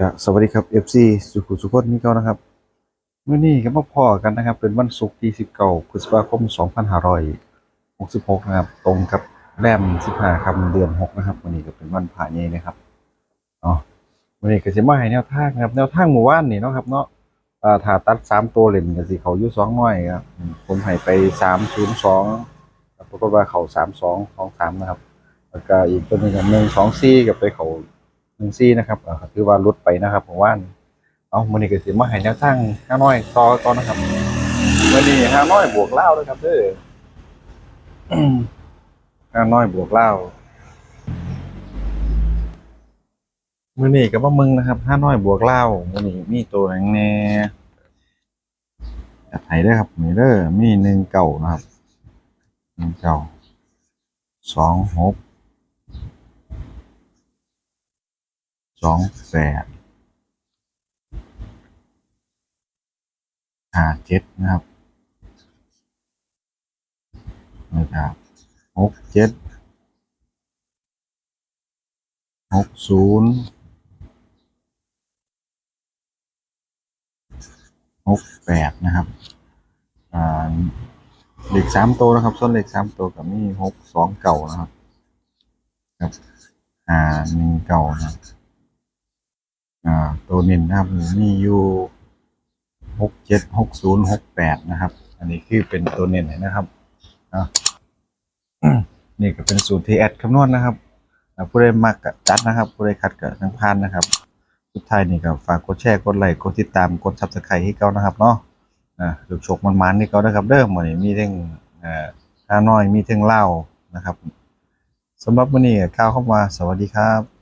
ก็สวัสดีครับ FC สุขุสุขนนี่ก็นะครับมื้อนี้ก็มาพอกันนะครับ เป็นวันศุกร์ที่19พฤษภาคม 2566 นะครับ ตรงกับแรม15คำเดือน 6 นะครับวันนี้ก็เป็นวันพระใหญ่นะครับเนาะวันนี้ก็สิมาให้แนวทางครับ แนวทางหมู่บ้านนี่เนาะครับเนาะอ่าถ้าตัด 3 ตัวเล่นก็สิเขาอยู่2น้อยครับผมให้ไป 302ปรากฏว่าเขา32 23นะครับแล้วก็อีกตัวนึงก็1 2 4ก็ไปเขา หนึ่งซี่นะครับถือว่าลดไปนะครับผมว่าเอามื่อนี้ก็สิมาให้แนวทางห้าน้อยต่อต่อนะครับมื่อนี้ห้าน้อยบวกเล่าวนะครับเด้อห้าน้อยบวกเล่ามื่อนี้ก็บ่มึงนะครับห้าน้อยบวกเล่ามื่อนี้มีตัวหนังแน่จัดให้เด้ครับนี่เด้อมีหนึ่งเก่านะครับหนึ่งเก่าสองหก องแปดห้าเจ็ดนะครับนะครับหกเจ็ดหกศูนย์หกแปดนะครับอ่าเลขสามตัวนะครับส่วนเลขสามตัวกับมีหกสองเก่านะครับครับอ่าหนึ่งเก่านะครับ ตัวเน้นนะครับมีอยู่หกเจ็ดหกศูนย์หกแปดนะครับ อันนี้คือเป็นตัวเน้นนะครับนี่ก็เป็นสูตรที่แอดคำนวณนะครับผู้ใดมักกจัดนะครับผู้ใดขัดก็ทั้งพานนะครับ สุดท้ายนี่ก็ฝากกดแชร์กดไลค์กดติดตามกดซับสไครต์ให้เก่านะครับเนาะอ่าลูกโชคมันๆนี่เก่านะครับ เด้อมื้อนมีทั้งเอ่อฮานอยมีเทั้งเล่านะครับสำหรับมื้อนี้ก็กล่าวเข้ามาสวัสดีครับ